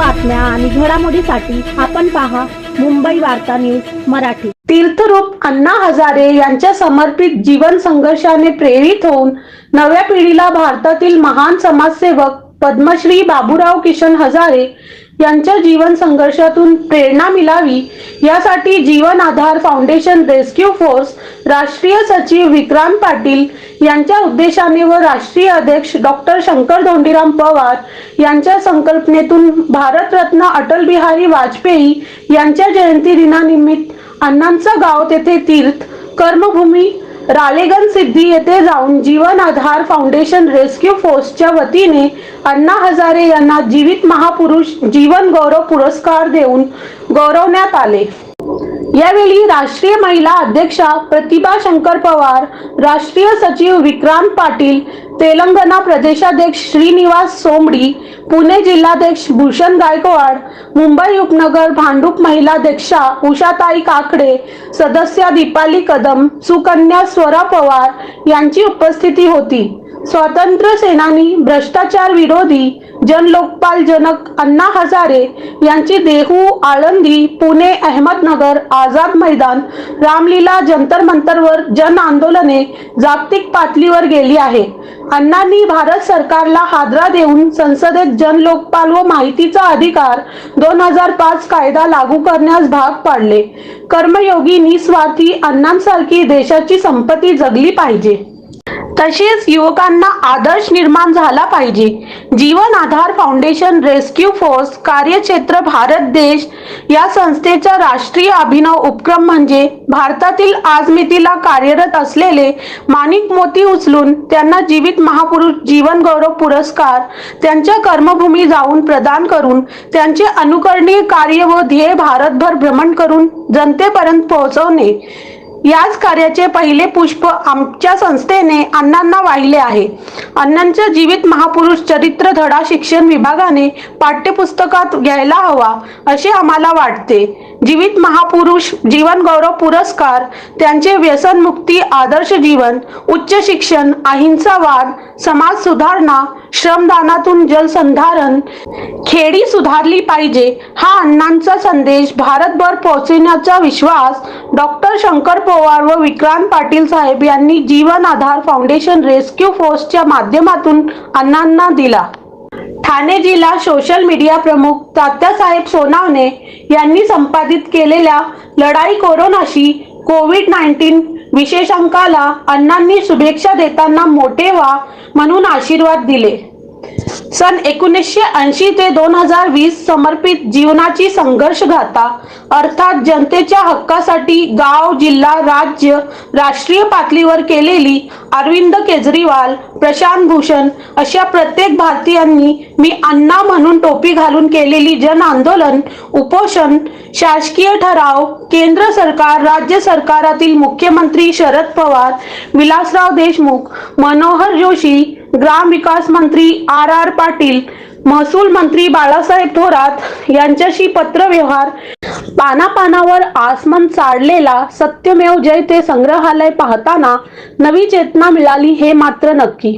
बातम्या आणि घडामोडीसाठी आपण पहा मुंबई वार्ता न्यूज मराठी. तीर्थरूप अण्णा हजारे यांच्या समर्पित जीवन संघर्षाने प्रेरित होऊन नव्या पिढीला भारतातील महान समाजसेवक पद्मश्री बाबूराव किशन हजारे यांच्या जीवन संघर्षातून प्रेरणा मिळावी यासाठी Jeevan Aadhaar foundation rescue force राष्ट्रीय सचिव विक्रांत पाटील यांच्या उद्देशाने व राष्ट्रीय अध्यक्ष डॉक्टर शंकर धोंडीराम पवार यांच्या संकल्पनेतून भारतरत्न अटल बिहारी वाजपेयी यांच्या जयंती दिनानिमित्त अण्णांचं गाव तेथे तीर्थ कर्मभूमी रालेगन सिद्धी येथे जाऊन जीवन आधार फाउंडेशन रेस्क्यू फोर्सच्या वतीने अण्णा हजारे यांना जीवित महापुरुष जीवन गौरव पुरस्कार देऊन गौरवण्यात आले. यावेळी राष्ट्रीय महिला अध्यक्षा प्रतिभा शंकर पवार राष्ट्रीय सचिव विक्रांत पाटील तेलंगणा प्रदेशाध्यक्ष श्रीनिवास सोमडी पुणे जिल्हाध्यक्ष भूषण गायकवाड मुंबई उपनगर भांडूप महिलाध्यक्षा उषाताई काकडे सदस्या दीपाली कदम सुकन्या स्वरा पवार यांची उपस्थिती होती. स्वातंत्र्य सेनानी भ्रष्टाचार विरोधी जनलोकपाल जनक अण्णा हजारे यांची देहू आळंदी पुणे अहमदनगर आझाद मैदान रामलीला जंतर मंतरवर जन आंदोलने जागतिक पातळीवर गेली आहे. अण्णांनी भारत सरकारला हादरा देऊन संसदेत जनलोकपाल व माहितीचा अधिकार दोन हजार पाच कायदा लागू करण्यास भाग पाडले. कर्मयोगी निस्वार्थी अण्णांसारखी देशाची संपत्ती जगली पाहिजे. तसेच युवकांना आदर्श निर्माण झाला पाहिजे. Jeevan Aadhaar foundation rescue force कार्यक्षेत्र भारत देश या संस्थेचा राष्ट्रीय अभिनव उपक्रम म्हणजे भारतातील आजमितीला कार्यरत असलेले माणिक मोती उचलून त्यांना जीवित महापुरुष जीवन गौरव पुरस्कार त्यांच्या कर्मभूमी जाऊन प्रदान करून त्यांचे अनुकरणीय कार्य व ध्येय भारतभर भ्रमण करून जनतेपर्यंत पोहोचवणे. याच कार्याचे पहिले पुष्प आमच्या संस्थेने अण्णांना वाहिले आहे. अण्णांच्या जीवित महापुरुष चरित्र धडा शिक्षण विभागाने पाठ्यपुस्तकात घ्यायला हवा असे आम्हाला वाटते. जीवित महापुरुष जीवन गौरव पुरस्कार त्यांचे व्यसनमुक्ती आदर्श जीवन उच्च शिक्षण अहिंसावाद समाज सुधारणा श्रमदानातून जलसंधारण खेडी सुधारली पाहिजे हा अण्णांचा संदेश भारतभर पोहोचविण्याचा विश्वास डॉक्टर शंकर पवार व विक्रांत पाटील साहेब यांनी जीवन आधार फाउंडेशन रेस्क्यू फोर्सच्या माध्यमातून अण्णांना दिला. ठाणे जिल्हा सोशल मीडिया प्रमुख तात्यासाहेब सोनावणे यांनी संपादित केलेल्या लढाई कोरोनाशी कोविड नाईन्टीन विशेषांकाला अण्णांनी शुभेच्छा देताना मोठे व्हा म्हणून आशीर्वाद दिले. सन एकोणीसशे ऐंशी ते दोन हजार वीस समर्पित जीवनाची संघर्ष गाथा अर्थात जनतेच्या हक्कासाठी गाव जिल्हा राज्य राष्ट्रीय पातळीवर केलेली अरविंद केजरीवाल प्रशांत भूषण अशा प्रत्येक भारतीयांनी मी अण्णा म्हणून टोपी घालून केलेली जन आंदोलन उपोषण शासकीय ठराव केंद्र सरकार राज्य सरकारातील मुख्यमंत्री शरद पवार विलासराव देशमुख मनोहर जोशी ग्राम विकास मंत्री आर आर पाटील महसूल मंत्री बाळासाहेब थोरात यांच्याशी पत्रव्यवहार पानापानावर आसमान चाडलेला सत्यमेव जयते संग्रहालय पाहताना नवी चेतना मिळाली हे मात्र नक्की.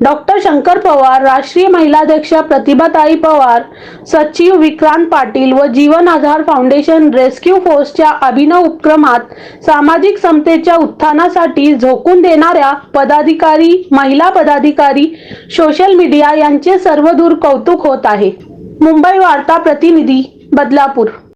डॉक्टर शंकर पवार राष्ट्रीय महिलाध्यक्ष प्रतिभाताई पवार सचिव विक्रांत पाटील व जीवन आधार फाउंडेशन रेस्क्यू फोर्सच्या अभिनव उपक्रमात सामाजिक समतेच्या उत्थानासाठी झोकून देणाऱ्या पदाधिकारी महिला पदाधिकारी सोशल मीडिया यांचे सर्वदूर कौतुक होत आहे. मुंबई वार्ता प्रतिनिधी बदलापूर.